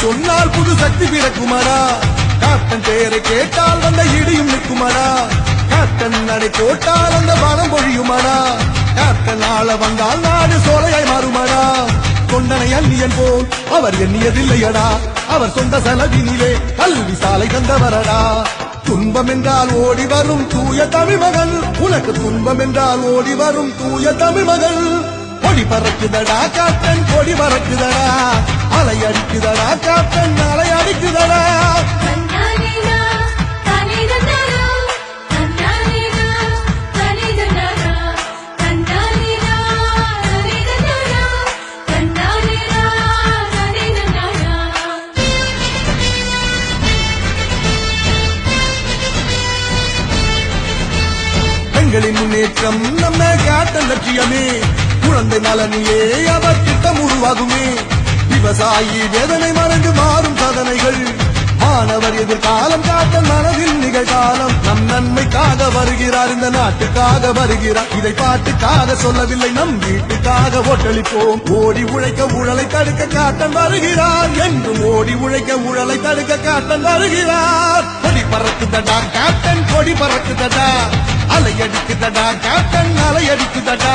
சொன்னால் புது சக்தி பிறக்குமடா? கேப்டன் பெயரை கேட்டால் வந்த இடியும் நிற்குமடா? கேப்டன் நடை போட்டால் அந்த பணம் பொழியுமடா? கேப்டன் ஆள வந்தால் நாடு சோலையாய் மாறுமடா? கொண்டனை அந்நியன் போல் அவர் எண்ணியதில்லையடா. அவர் சொந்த செலவினிலே கல்வி சாலை தந்தவரடா. துன்பம் என்றால் ஓடி வரும் தூய தமிழ் மகள். உனக்கு துன்பம் என்றால் ஓடி வரும் தூய தமிழ் மகள். கொடி பறக்குதடா கேப்டன் கொடி பறக்குதடா. அலை அடிக்குதடா கேப்டன் அலை அடிக்குதடா. பெண்களின் முன்னேற்றம் நம்ம கேப்டன் லட்சியமே. குழந்தை நலனியே அவர் திட்டம் உருவாகுமே. விவசாயி வேதனை மறந்து மாறும் சாதனைகள். மாணவர் எதிர்காலம் காத்த மனதில் நிகழ்காலம். நம் நன்மைக்காக வருகிறார் இந்த நாட்டுக்காக வருகிறார். இதை பாட்டுக்காக சொல்லவில்லை நம் வீட்டுக்காக ஒட்டளிப்போம் ஓடி உழைக்க ஊழலை தடுக்க காட்டன் வருகிறார். என்றும் ஓடி உழைக்க ஊழலை தடுக்க காட்டன் வருகிறார். கொடி பறக்குதடா கேப்டன் கொடி பறக்குதடா. அலை அடிக்குதடா கேப்டன் அலை அடிக்குதடா.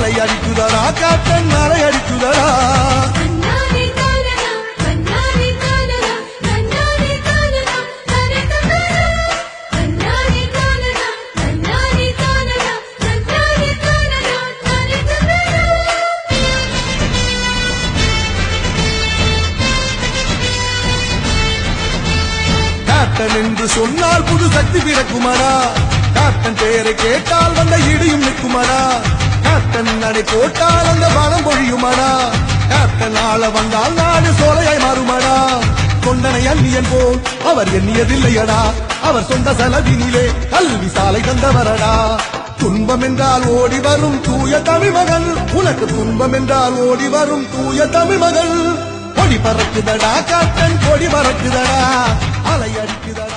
அலை அடிக்குதடா கேப்டன் அலை அடிக்குதடா. என்று சொன்னால் புது சக்தி பிறக்குமடா. கேப்டன் பெயரை கேட்டால் வந்த இடியும் நிற்குமாடா. கேப்டன் நடை போட்டால் அந்த பணம் பொழியுமாடா. கேப்டன் ஆள வந்தால் நாடு சோலையாய் மாறுமாடா. கொண்டனை அந்நியன் போல் அவர் எண்ணியதில்லையடா. அவர் சொந்த செலவினிலே கல்வி சாலை தந்தவரடா. துன்பம் என்றால் ஓடி வரும் தூய தமிழ் மகள். உனக்கு துன்பம் என்றால் ஓடி வரும் தூய தமிழ் மகள். கொடி பறக்குதடா காத்தன் கொடி பறக்குதடா. அலை அடிக்குதடா.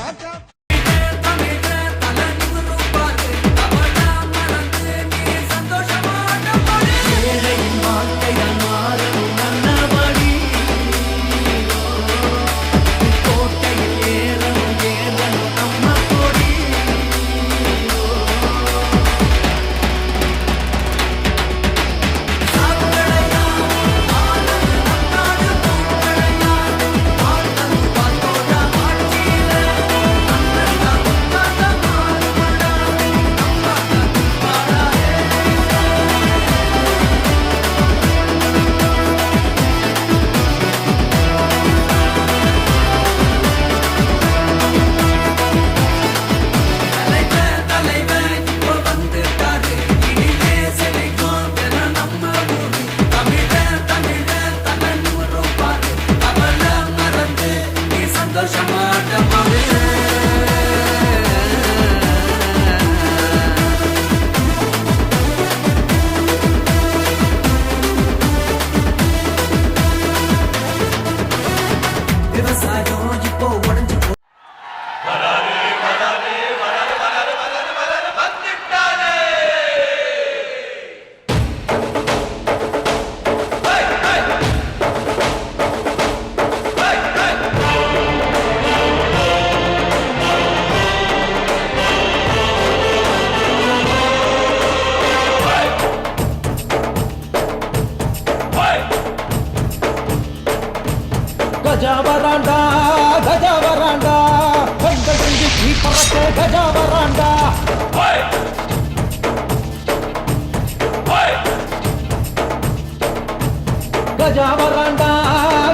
கஜா வராண்டா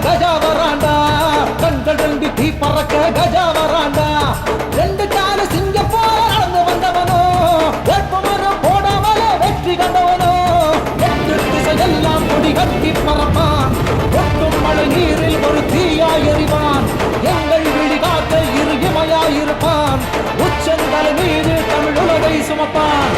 கஜா வராண்டா கண்கள் ரெண்டு தீ பறக்க கஜா வராண்டா ரெண்டு கால சிங்கப்பூர் நடந்து வந்தவனோ வேட்புமரம் போடாமலே வெற்றி கண்டவனோ. எட்டு திசையெல்லாம் கொடி கட்டி பறப்பான். ஒட்டும் மழை நீரில் ஒரு தீயாய் எறிவான். எங்கள் விழி காக்க இரு இமையாயிருப்பான் உச்சந்தலை மீது தமிழ் உலகை சுமப்பான்.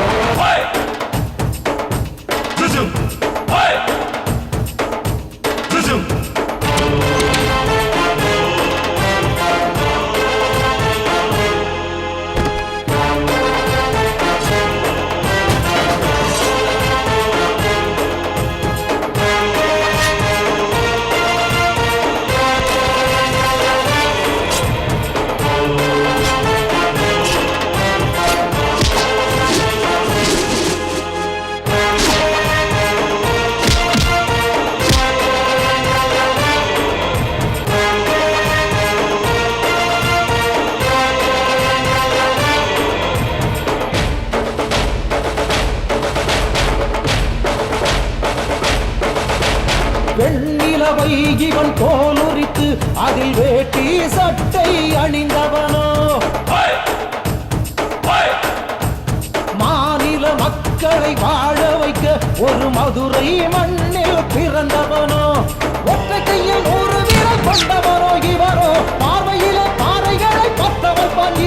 வெண்ணிலவை இவன் தோலுரித்து அதில் வேட்டி சட்டை அணிந்தவனோ? மாநில மக்களை வாழ வைக்க ஒரு மதுரை மண்ணில் பிறந்தவனோ? ஒற்றை கையில் ஒரு வீரல் கொண்டவனோ இவரோ? பார்வையில பாறைகளை பத்த வைப்பான்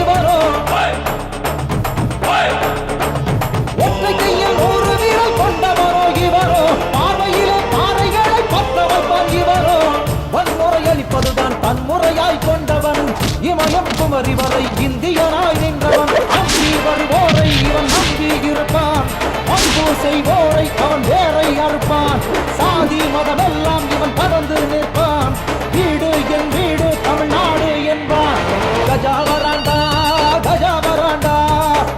இமயம் வரை இந்தியனாய் நின்றவன். நம்பி வருவோரை இவன் நம்பி இருப்பான். அன்பு செய்வோரை அவன் வேரை அறுப்பான். சாதி மதமெல்லாம் இவன் பறந்து நிற்பான். வீடு என் வீடு தமிழ்நாடு என்பான். கஜா வராண்டா கஜா வராண்டா.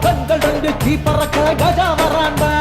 கண்கள் ரெண்டு தீ பறக்க கஜா வராண்டா.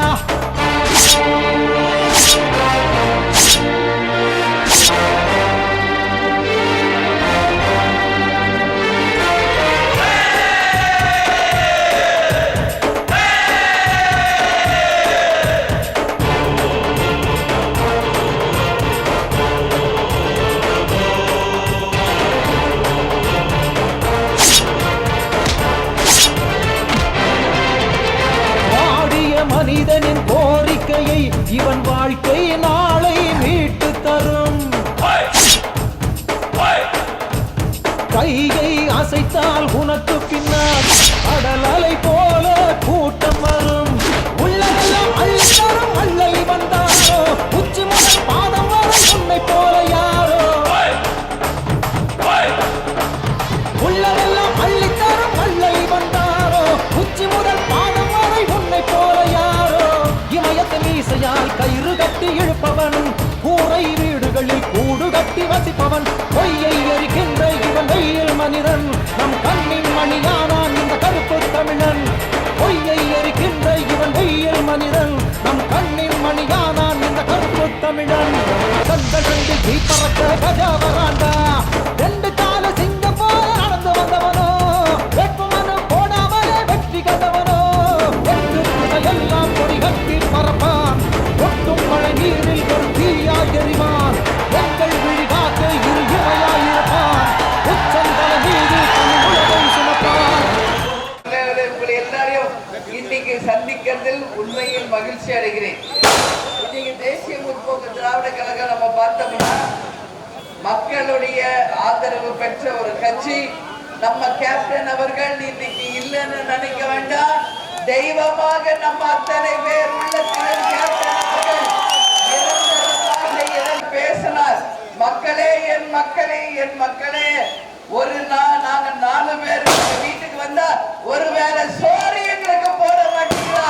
கண்கள் ரெண்டு தீ நம்ம கேப்டன் அவர்கள் இன்னைக்கு இல்லைன்னு நினைக்க வேண்டாம் தெய்வமாக நம்ம அத்தனை பேர் உள்ள பேசினார் மக்களே என் மக்களே என் மக்களே ஒரு நாள் நாங்க நாலு பேர் வீட்டுக்கு வந்தா ஒருவேளை சோறு எங்களுக்கு போட மாட்டீங்களா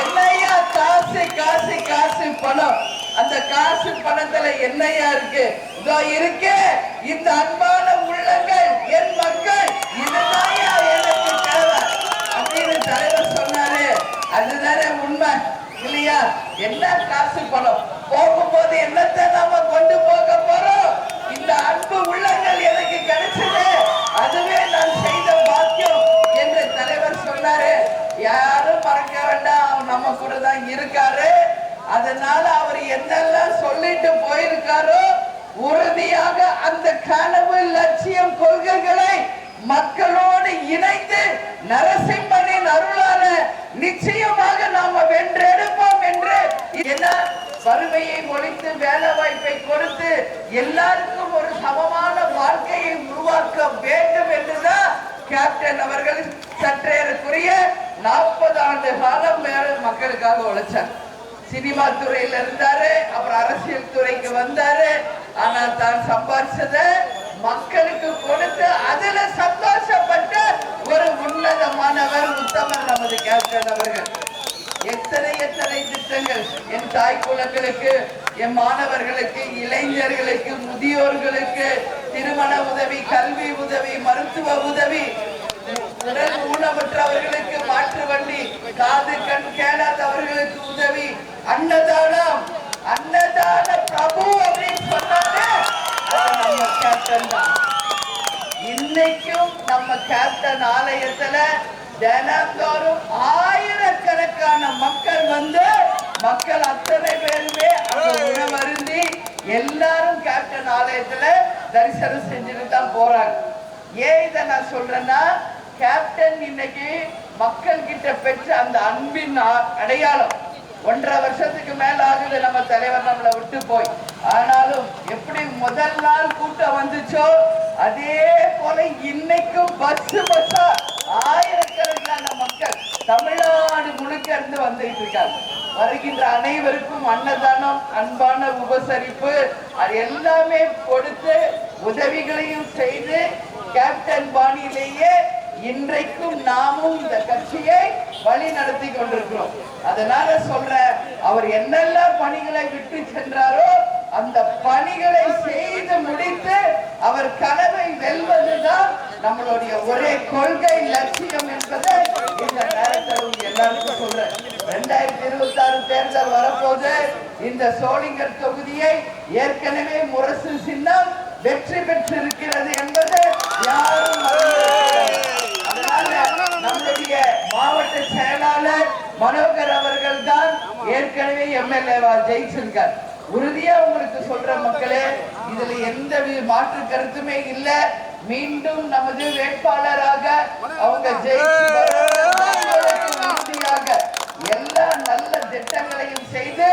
என்னையா காசு காசு காசு பணம் அந்த காசு பணத்துல என்னையா இருக்கு? இதோ இருக்கு இந்த அன்பான உள்ளங்கள் என் மக்கள் இதுதான்யா எனக்கு தேவை. அப்படின்னு தலைவர் சொன்னாரு. அதுதானே உண்மை இல்லையா? என்ன காசு பணம். போகும்போது என்னத்தை கனவு லட்சியம் கொள்கைகளை மக்களோடு இணைந்து நரசிம்மனின் அருளால நிச்சயமாக நாம வென்றெடுப்போம் என்று ஏன்னா வறுமையை ஒழித்து வேலை வாய்ப்பை கொடுத்து எல்லாருக்கும் ஒரு சமமான வாழ்க்கையை உருவாக்க வேண்டும் என்றுதான் கேப்டன் அவர்கள் சற்றேறக்குரிய நாற்பது ஆண்டு காலம் மேல மக்களுக்காக உழைச்சார். சினிமா துறையில இருந்தாரு அப்புறம் அரசியல் துறைக்கு வந்தாரு ஆனா தான் சம்பாதிச்சத மக்களுக்கு கொடுத்து அதுல சந்தோஷப்பட்ட ஒரு உன்னதமானவர் உத்தமர் நமது கேப்டன் அவர்கள். எத்தனை எத்தனை திட்டங்கள் என் தாய் குலங்களுக்கு என் மாணவர்களுக்கு இளைஞர்களுக்கு முதியோர்களுக்கு திருமண உதவி கல்வி உதவி மருத்துவ உதவி உடல் ஊனமற்றவர்களுக்கு மாற்று வண்டி காது கண் கேளாதவர்களுக்கு உதவி அன்னத அன்னதான பிரபு அப்படின்னு சொன்னாலே அது நம்ம கேப்டன் தான் இன்னைக்கும் நம்ம கேப்டன் ஆலயத்துல தினந்தோறும் ஆயிரக்கணக்கான மக்கள் வந்து மக்கள் அத்தனை பேருமே அங்க உணவருந்தி எல்லாரும் கேப்டன் ஆலயத்துல தரிசனம் செஞ்சுட்டு தான் போறாங்க. ஏன் இதை நான் சொல்றேன்னா கேப்டன் இன்னைக்கு மக்கள் கிட்ட பெற்ற அந்த அன்பின் அடையாளம். ஒன்றரை வருஷத்துக்கு மேல ஆகுது நம்ம தலைவர் நம்மளை விட்டு போய். ஆனாலும் எப்படி முதல் நாள் கூட்டம் வந்துச்சோ அதே போல இன்னைக்கும் பஸ் பஸ்ஸா ஆயிரக்கணக்கான மக்கள் தமிழ்நாடு முழுக்க இருந்து வந்துகிட்டு இருக்காங்க. வருகின்ற அனைவருக்கும் அன்னதானம் அன்பான உபசரிப்பு அது எல்லாமே கொடுத்து உதவிகளையும் செய்து கேப்டன் பாணியிலேயே இன்றைக்கும் நாமும் இந்த கட்சியை வழி நடத்தி கொண்டிருக்கிறோம். அதனால சொல்ற அவர் என்னெல்லாம் பணிகளை விட்டு சென்றாரோ அந்த பணிகளை செய்து முடித்து அவர் கனவை வெல்வதுதான் நம்மளுடைய ஒரே கொள்கை லட்சியம் என்பதை இந்த நேரத்தில் எல்லாருக்கும் சொல்றேன். ரெண்டாயிரத்தி இருபத்தி ஆறு தேர்தல் வரப்போது இந்த சோளிங்கர் தொகுதியை ஏற்கனவே முரசு சின்னம் வெற்றி பெற்றிருக்கிறது என்பது யாரும் அதனால நம்முடைய மாவட்ட செயலாளர் மனோகர் அவர்கள் தான் ஏற்கனவே எம்எல்ஏவா ஜெயிச்சிருக்கார். உறுதியா உங்களுக்கு சொல்ற மக்களே இதுல எந்த மாற்று கருத்துமே இல்ல. மீண்டும் நமது வேட்பாளராக அவங்க ஜெயிச்சு எல்லா நல்ல திட்டங்களையும் செய்து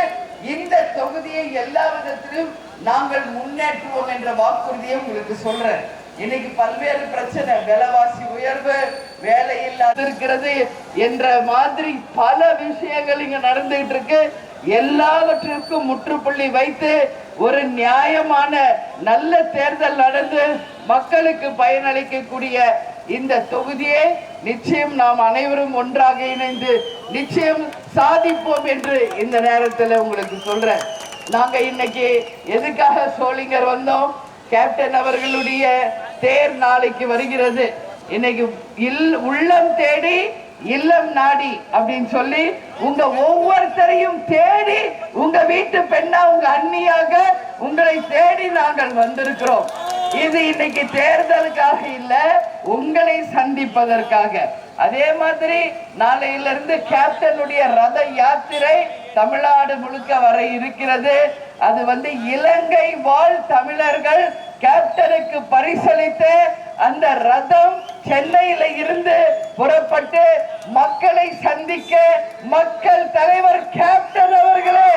இந்த தொகுதியை எல்லா விதத்திலும் நாங்கள் முன்னேற்றுவோம் என்ற வாக்குறுதியை உங்களுக்கு சொல்றேன். இன்னைக்கு பல்வேறு பிரச்சனை விலைவாசி உயர்வு வேலை இல்லாத இருக்கிறது என்ற மாதிரி பல விஷயங்கள் இங்க நடந்துகிட்டு இருக்கு. எல்லாவற்றிற்கும் முற்றுப்புள்ளி வைத்து ஒரு நியாயமான நல்ல தேர்தல் நடந்து மக்களுக்கு பயனளிக்கக்கூடிய இந்த தொகுதியை நிச்சயம் நாம் அனைவரும் ஒன்றாக இணைந்து நிச்சயம் சாதிப்போம் என்று இந்த நேரத்தில் உங்களுக்கு சொல்றேன். நாங்க இன்னைக்கு எதுக்காக சோளிங்கர் வந்தோம்? கேப்டன் அவர்களுடைய தேர் நாளைக்கு வருகிறது. இன்னைக்கு இல் உள்ளம் தேடி இல்லம் நாடி அப்படின்னு சொல்லி உங்க ஒவ்வொருத்தரையும் தேடி உங்க வீட்டு பெண்ணா உங்க அண்ணியாக உங்களை தேடி நாங்கள் வந்திருக்கிறோம். இது இன்னைக்கு தேர்தலுக்காக இல்ல உங்களை சந்திப்பதற்காக. அதே மாதிரி நாளையில இருந்து கேப்டனுடைய ரத யாத்திரை தமிழ்நாடு முழுக்க வர இருக்கிறது. அது வந்து இலங்கை வாழ் தமிழர்கள் கேப்டனுக்கு பரிசளித்து அந்த ரதம் சென்னையில இருந்து புறப்பட்டு மக்களை சந்திக்க மக்கள் தலைவர் கேப்டன் அவர்களே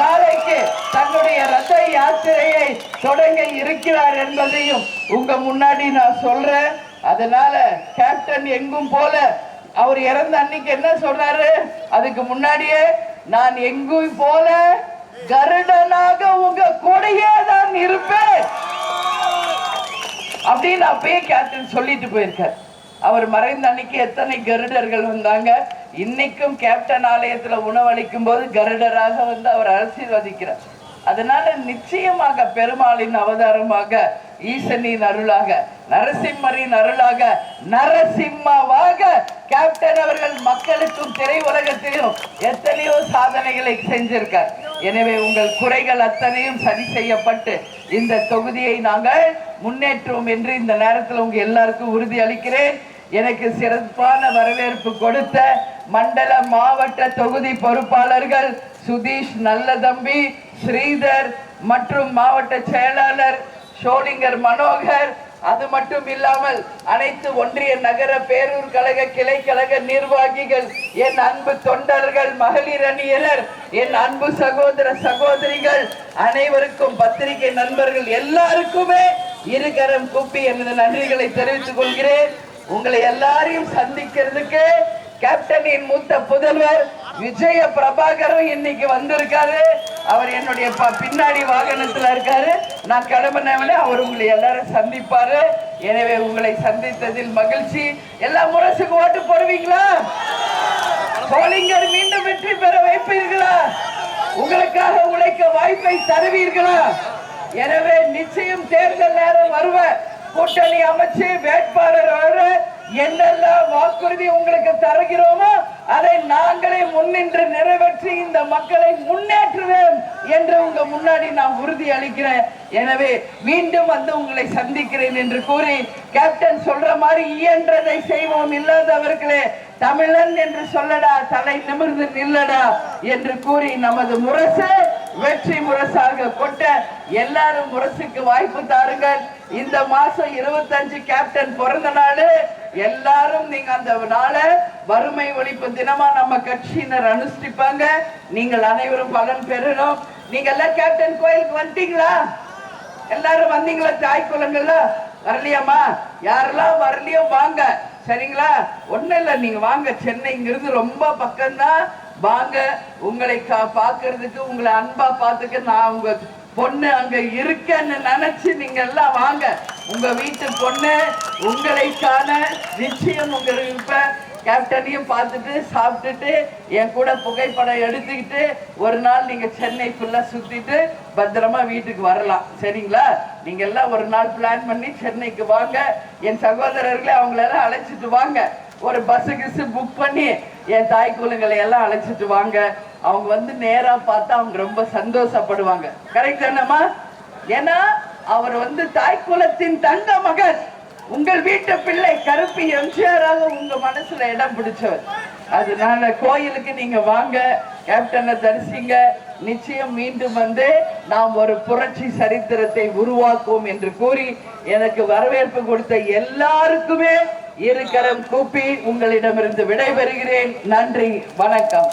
நாளைக்கு தன்னுடைய ரத யாத்திரையை தொடங்க இருக்கிறார் என்பதையும் உங்க முன்னாடி நான் சொல்றேன். அதனால கேப்டன் எங்கும் போல அவர் இறந்த அன்னைக்கு என்ன சொல்றாரு? அதுக்கு முன்னாடியே நான் எங்கும் போல கருடனாக உங்க கூடையே தான் இருப்பேன். அப்படின்னு அப்பயே கேப்டன் சொல்லிட்டு போயிருக்கார். அவர் மறைந்த அன்னைக்கு எத்தனை கருடர்கள் வந்தாங்க? இன்னைக்கும் கேப்டன் ஆலயத்துல உணவளிக்கும் போது கருடராக வந்து அவர் ஆசீர்வதிக்கிறார். அதனால நிச்சயமாக பெருமாளின் அவதாரமாக ஈசனின் அருளாக நரசிம்மரின் அருளாக நரசிம்மாவாக கேப்டன் அவர்கள் மக்களுக்கும் திரையுலகத்திலும் எத்தனையோ சாதனைகளை செஞ்சிருக்கார். எனவே உங்கள் குறைகள் அத்தனையும் சரி செய்யப்பட்டு இந்த தொகுதியை நாங்கள் முன்னேற்றுவோம் என்று இந்த நேரத்தில் உங்க எல்லாருக்கும் உறுதி அளிக்கிறேன். எனக்கு சிறப்பான வரவேற்பு கொடுத்த மண்டல மாவட்ட தொகுதி பொறுப்பாளர்கள் சுதீஷ் நல்லதம்பி ஸ்ரீதர் மற்றும் மாவட்ட செயலாளர் ஷோலிங்கர் மனோகர் அது மட்டும் இல்லாமல் அனைத்து ஒன்றிய நகர பேரூர் கழக கிளை கழக நிர்வாகிகள் என் அன்பு தொண்டர்கள் மகளிர் அணியினர் என் அன்பு சகோதர சகோதரிகள் அனைவருக்கும் பத்திரிகை நண்பர்கள் எல்லாருக்குமே இருகரம் கூப்பி எனது நன்றிகளை தெரிவித்துக் கொள்கிறேன். உங்களை எல்லாரையும் சந்திக்கிறதுக்கு கேப்டனின் மூத்த புதல்வர் விஜய பிரபாகரும் இன்னைக்கு வந்திருக்காரு. அவர் என்னுடைய ப- பின்னாடி வாகனத்துல இருக்காரு. நான் கிளம்பினவனே அவர் உங்களை எல்லாரும் சந்திப்பாரு. எனவே உங்களை சந்தித்ததில் மகிழ்ச்சி. எல்லா முரசுக்கு ஓட்டு போடுவீங்களா? சோளிங்கர் மீண்டும் வெற்றி பெற வைப்பீர்களா? உங்களுக்காக உழைக்க வாய்ப்பை தருவீர்களா? எனவே நிச்சயம் தேர்தல் நேரம் வருவ. கூட்டணி அமைச்சு வேட்பாளர் வர என்னெல்லாம் வாக்குறுதி உங்களுக்கு தருகிறோமோ அதை நாங்களே முன்னின்று நிறைவேற்றி இந்த மக்களை முன்னேற்றுவேன் என்று உங்க முன்னாடி நான் உறுதி அளிக்கிறேன். எனவே மீண்டும் வந்து உங்களை சந்திக்கிறேன் என்று கூறி கேப்டன் சொல்ற மாதிரி இயன்றதை செய்வோம். இல்லாதவர்களே தமிழன் என்று சொல்லடா தலை நிமிர்ந்து நில்லடா என்று கூறி நமது முரசு வெற்றி முரசாக கொட்ட எல்லாரும் முரசுக்கு வாய்ப்பு தாருங்கள். இந்த மாசம் இருபத்தஞ்சு கேப்டன் பிறந்த நாள் எல்லாரும் நீங்க அந்த நாளை வறுமை ஒழிப்பு தினமா நம்ம கட்சியினர் அனுஷ்டிப்பாங்க. நீங்கள் அனைவரும் பலன் பெறணும். நீங்க எல்லாம் கேப்டன் கோயிலுக்கு வந்துட்டீங்களா? எல்லாரும் வந்தீங்களா தாய் குலங்கள்ல வரலையாமா யாரெல்லாம் வரலையோ வாங்க. சரிங்களா? ஒன்றும் இல்ல நீங்க வாங்க. சென்னை இங்கிருந்து ரொம்ப பக்கம்தான். வாங்க. உங்களை கா- உங்களை அன்பா பார்த்துக்க நான் உங்க பொண்ணு அங்க இருக்கன்னு நினைச்சு நீங்க எல்லாம் வாங்க. உங்க வீட்டு பொண்ணு உங்களை நிச்சயம் உங்க இப்ப கேப்டனையும் பார்த்துட்டு சாப்பிட்டுட்டு என் கூட புகைப்படம் எடுத்துக்கிட்டு ஒரு நாள் நீங்க சென்னை ஃபுல்லா சுத்திட்டு பத்திரமா வீட்டுக்கு வரலாம். சரிங்களா? நீங்க எல்லாம் ஒரு நாள் பிளான் பண்ணி சென்னைக்கு வாங்க. என் சகோதரர்களை அவங்களெல்லாம் அழைச்சிட்டு வாங்க. ஒரு பஸ் கிஸ் புக் பண்ணி என் தாய் குலங்களை எல்லாம் அழைச்சிட்டு வாங்க. அவங்க வந்து நேரா பார்த்தா அவங்க ரொம்ப சந்தோஷப்படுவாங்க. கரெக்ட் தானம்மா? ஏன்னா அவர் வந்து தாய் குலத்தின் தங்க மகன். உங்கள் வீட்டு பிள்ளை கருப்பு எம்ஜிஆராக உங்க மனசுல இடம் பிடிச்சவர். அதனால கோயிலுக்கு நீங்க வாங்க கேப்டனை தரிசிங்க. நிச்சயம் மீண்டும் வந்து நாம் ஒரு புரட்சி சரித்திரத்தை உருவாக்குவோம் என்று கூறி எனக்கு வரவேற்பு கொடுத்த எல்லாருக்குமே இருக்கரம் கூப்பி உங்களிடமிருந்து விடைபெறுகிறேன். நன்றி வணக்கம்.